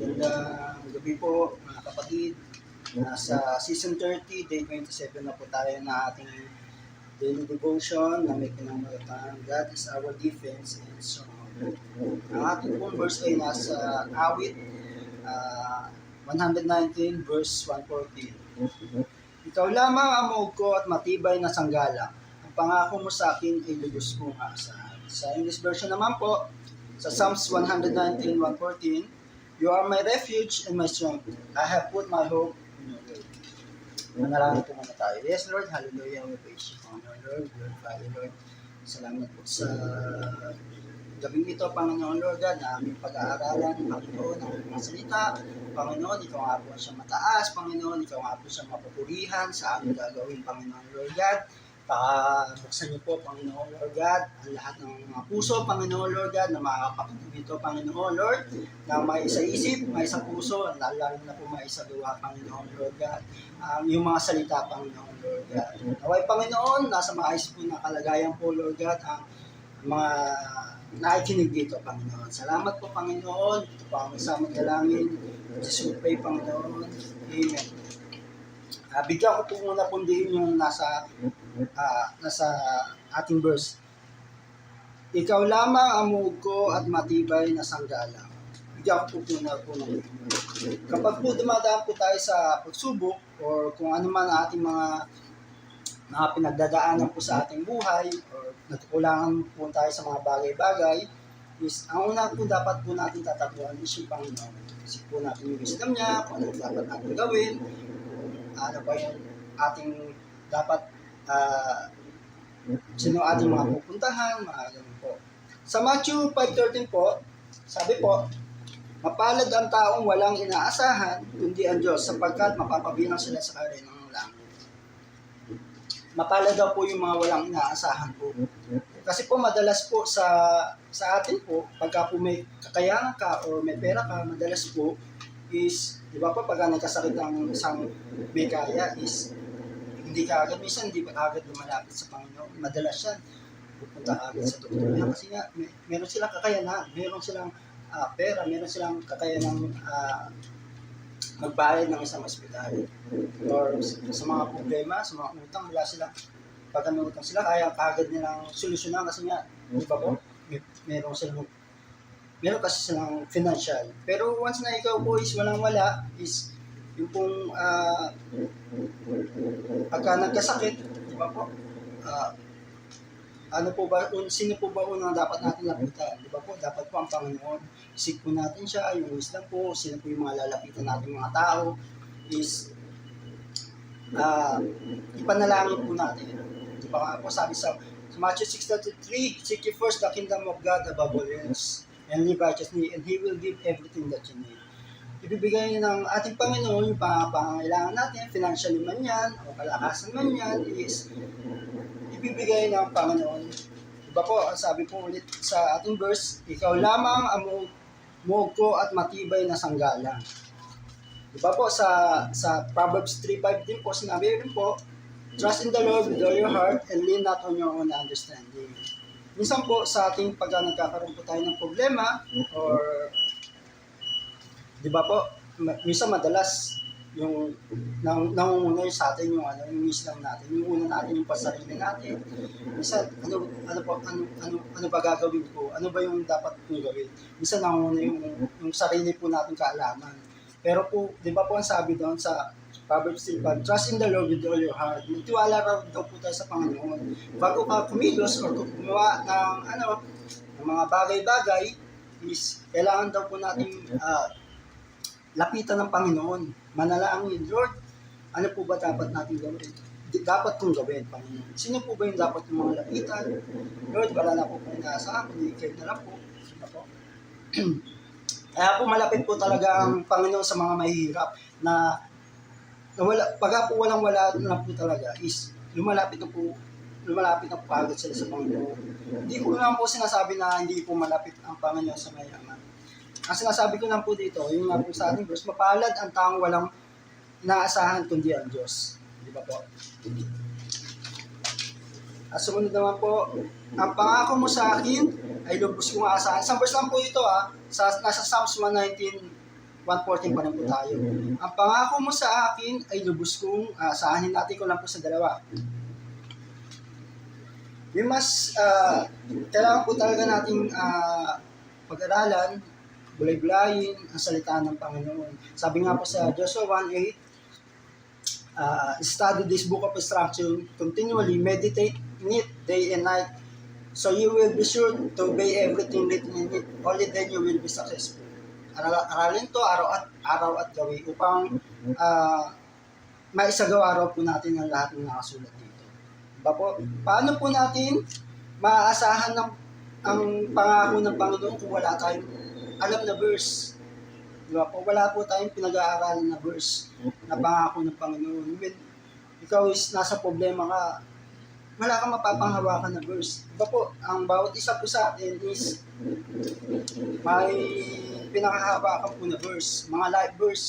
Magandang gabi po mga kapatid. Nasa season 30, day 27 na po tayo na ating daily devotion na may pinamagatang God is our defense and so on. Ang ating pong verse ay nasa awit ah, 119 verse 114. Ikaw lamang ang muog ko at matibay na sanggala. Ang pangako mo sa akin ay lubos kong aasahan. Sa English version naman po, sa Psalms 119, 114, You are my refuge and my strength. I have put my hope in your word. Manalangin po muna tayo. Yes, Lord. Hallelujah. We praise you, Panginoon, Lord. Glorify you, Lord. Salamat po sa gabing ito, Panginoon, Lord God, na aming pag-aaralan, Panginoon, ang mga salita. Panginoon, ikaw nga po siya mataas, Panginoon, ikaw nga po siya mapupurihan sa aming gagawin, Panginoon, Lord God. Pakabuksan niyo po, Panginoon, Lord God, ang lahat ng mga puso, Panginoon, Lord God, na makakapatid dito, Panginoon, Lord, na may isa isip, may isa puso, lalo na po may isa gawa, Panginoon, Lord God. Um, yung mga salita, Panginoon, Lord God. Naway, Panginoon, nasa maayos po na kalagayan po, Lord God, ang mga nakikinig dito, Panginoon. Salamat po, Panginoon. Ito po ang isang we pray, Panginoon. Amen. Uh, bigyan ko po muna po din yung nasa ah, nasa ating verse. Ikaw lamang ang muog ko at matibay na sanggala. Bigyan ko po muna po ng Kapag po dumadaan po tayo sa pagsubok or kung ano man ating mga mga pinagdadaanan po sa ating buhay or natukulangan po tayo sa mga bagay-bagay is ang una po dapat po natin tatapuan is yung Panginoon. Kasi po natin yung wisdom niya, kung ano dapat natin gawin, ano ba yung ating dapat ah, sino ating mga pupuntahan, mga ganun po. Sa Matthew 5.13 po, sabi po, Mapalad ang taong walang inaasahan, kundi ang Diyos, sapagkat mapapabilang sila sa kare ng langit. Mapalad daw po yung mga walang inaasahan po. Kasi po madalas po sa sa atin po, pagka po may kakayahan ka or may pera ka, madalas po is, di ba po, pagka nagkasakit ang isang may kaya is, hindi ka agad, minsan hindi pa agad lumalapit sa Panginoon. Madalas yan, pupunta agad sa doktor niya. Kasi nga, may, meron silang kakayahan, meron silang ah, pera, meron silang kakayahan uh, magbayad ng isang ospital. Or sa mga problema, sa mga utang, wala silang, pag may utang sila, kaya kagad nilang solusyonan. Kasi nga, di ba po, meron silang meron kasi silang financial. Pero once na ikaw po is walang wala, is yung pong ah, pagka nagkasakit, di ba po, ah, ano po ba, un, sino po ba unang dapat natin lapitan? Di ba po, dapat po ang Panginoon. Isip po natin siya, yung wisdom po, sino po yung mga lalapitan natin mga tao, is ah ipanalangin po natin. Di ba po, sabi sa, sa Matthew 6.33, Seek ye first the kingdom of God above all else, and live righteously, and He will give everything that you need. Ibibigay ng ating Panginoon yung pangangailangan natin, financially man yan, o kalakasan man yan, is ibibigay ng Panginoon. Diba po, sabi po ulit sa ating verse, ikaw lamang ang mu- muog ko at matibay na sanggala. Diba po, sa, sa Proverbs 3.5 din po, sinabi rin po, Trust in the Lord with all your heart and lean not on your own understanding. Minsan po, sa ating pag nagkakaroon po tayo ng problema, or, di ba po, minsan madalas, yung nang nangunguna yung sa atin yung ano yung wisdom natin yung una natin yung pasarili natin. Minsan ano ano po ano ano ano ba gagawin ko? Ano ba yung dapat kong gawin? Minsan nangunguna yung yung sarili po natin kaalaman. Pero po di ba po ang sabi doon sa Proverbs 3, trust in the Lord with all your heart. Magtiwala raw daw po tayo sa Panginoon. Bago ka kumilos or gumawa ng ano ng mga bagay-bagay is kailangan daw po natin ah, lapitan ng Panginoon. Manalangin, Lord, ano po ba dapat natin gawin? Dapat kong gawin, Panginoon. Sino po ba yung dapat yung mga lapitan? Lord, wala na po po inaasahan, kundi kayo na lang po. Po? Kaya po malapit po talaga ang Panginoon sa mga mahihirap na, na wala, pag po walang wala na po talaga is lumalapit na po lumalapit na po agad sila sa Panginoon. Hindi ko naman po sinasabi na hindi po malapit ang Panginoon sa mayaman. Ang sinasabi ko lang po dito, yung nga po sa ating verse, mapalad ang taong walang inaasahan kundi ang Diyos. Di ba po? At sumunod naman po, ang pangako mo sa akin ay lubos kong aasahan. Isang verse lang po ito ah, sa, nasa Psalms 119, 114 pa rin po tayo. Ang pangako mo sa akin ay lubos kong uh, saanin natin ko lang po sa dalawa. We must, uh, kailangan po talaga nating uh, pag-aralan, bulay-bulayin ang salita ng Panginoon. Sabi nga po sa Joshua 1.8, uh, study this book of instruction, continually meditate in it day and night, so you will be sure to obey everything written in it. Only then you will be successful. Aral aralin to araw at araw at gawi upang uh, maisagawa raw po natin ang lahat ng nakasulat dito. Diba po? Paano po natin maaasahan ng ang pangako ng Panginoon kung wala tayong alam na verse? Diba po? Wala po tayong pinag-aaralan na verse na pangako ng Panginoon. When ikaw is nasa problema ka, wala kang mapapanghawakan na verse. Diba po? Ang bawat isa po sa atin is may pinakahawakan po na verse, mga life verse.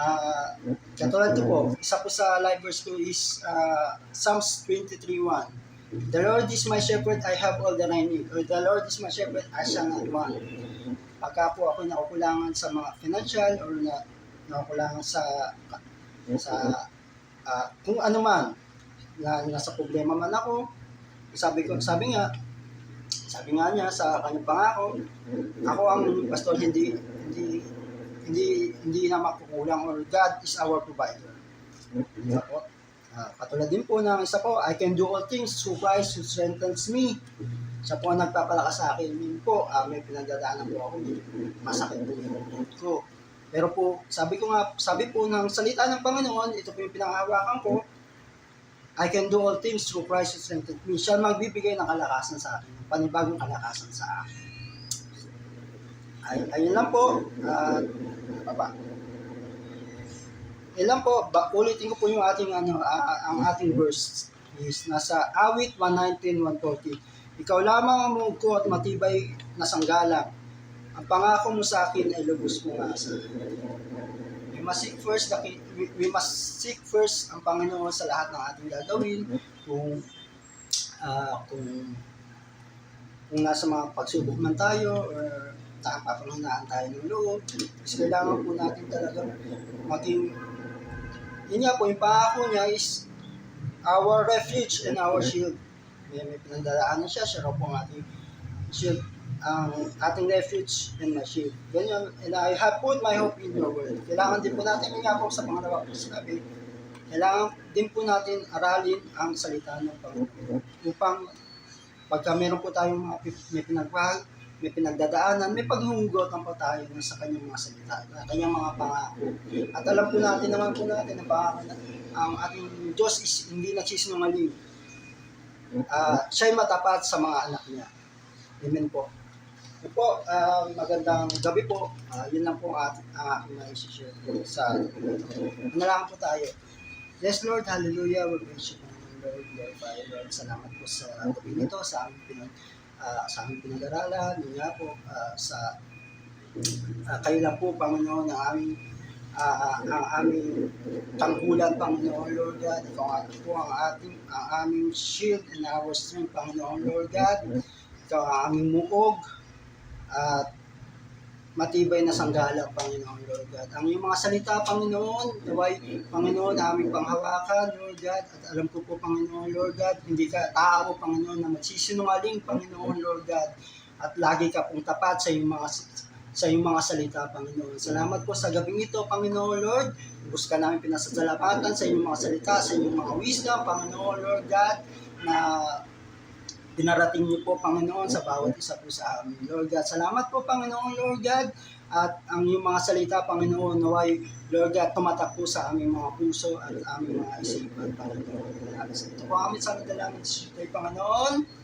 Ah, katulad ko po, isa po sa life verse ko is ah, Psalms 23.1. The Lord is my shepherd, I have all that I need. Or the Lord is my shepherd, I shall not want. Pagka po ako nakukulangan sa mga financial or na nakukulangan sa sa ah, kung ano man na nasa problema man ako, sabi ko, sabi nga, sabi nga niya sa kanyang pangako, ako ang pastor hindi hindi hindi hindi na makukulang or God is our provider. Isa po. Ah, katulad din po ng isa po, I can do all things through Christ who strengthens me. Siya po ang nagpapalakas sa akin. Min po, ah, may pinagdadaanan po ako. Masakit po yung utot ko. Pero po, sabi ko nga, sabi po ng salita ng Panginoon, ito po yung pinangahawakan ko, I can do all things through Christ who strengthens me. Siya magbibigay ng kalakasan sa akin, panibagong kalakasan sa akin. Ay, ayun lang po. At, baba. Ayun lang po, ba, ulitin ko po yung ating, ano, ah, ang ating verse is nasa awit 119, 140. Ikaw lamang ang muog ko at matibay na sanggalang. Ang pangako mo sa akin ay lubos kong asa. We must seek first the, we, we must seek first ang Panginoon sa lahat ng ating gagawin. Kung ah, kung kung nasa mga pagsubok man tayo or saan papanghinaan tayo ng loob, is kailangan po natin talaga maging yun nga po, yung pangako niya is our refuge and our shield. May, may pinagdadaanan siya, siya raw po ang ating shield, ang ating refuge and my shield. Ganyan, and I have put my hope in your word. Kailangan din po natin, po sa pangalawa po sinabi, kailangan din po natin aralin ang salita ng Panginoon upang pagka meron po tayong mga may pinagpahal, may pinagdadaanan, may paghuhugotan po tayo sa kanyang mga salita, na kanyang mga pangako. At alam po natin naman po natin na na ang ating Diyos is hindi nagsisinungaling. Ah, siya'y matapat sa mga anak niya. Amen po. Po, ah, magandang gabi po. Ah, yun lang po ang ating, ang aking na-share po sa Manalangin po tayo. Yes, Lord, hallelujah. We praise you, Lord, glorify Lord. Salamat po sa gabi nito, sa aming pinag ah, sa aming pinag-aralan, yun po, ah, sa ah, kayo lang po, Panginoon, ang aming ah, ang aming tangkulan, Panginoon, Lord God. Ikaw nga po ang ating, ang aming shield and our strength, Panginoon, Lord God. Ikaw ang aming muog at matibay na sanggala, Panginoon, Lord God. Ang iyong mga salita, Panginoon, naway, Panginoon, aming panghawakan, Lord God, at alam ko po, Panginoon, Lord God, hindi ka tao, Panginoon, na magsisinungaling, Panginoon, Lord God, at lagi ka pong tapat sa iyong mga sa iyong mga salita, Panginoon. Salamat po sa gabing ito, Panginoon, Lord. Bus ka namin pinasasalapatan sa inyong mga salita, sa inyong mga wisdom, Panginoon, Lord God, na dinarating niyo po, Panginoon, sa bawat isa po sa amin. Lord God, salamat po, Panginoon, Lord God, at ang iyong mga salita, Panginoon, naway, Lord God, tumatak po sa aming mga puso at aming mga isipan, Panginoon. Ito po kami sa dalangin sa Panginoon.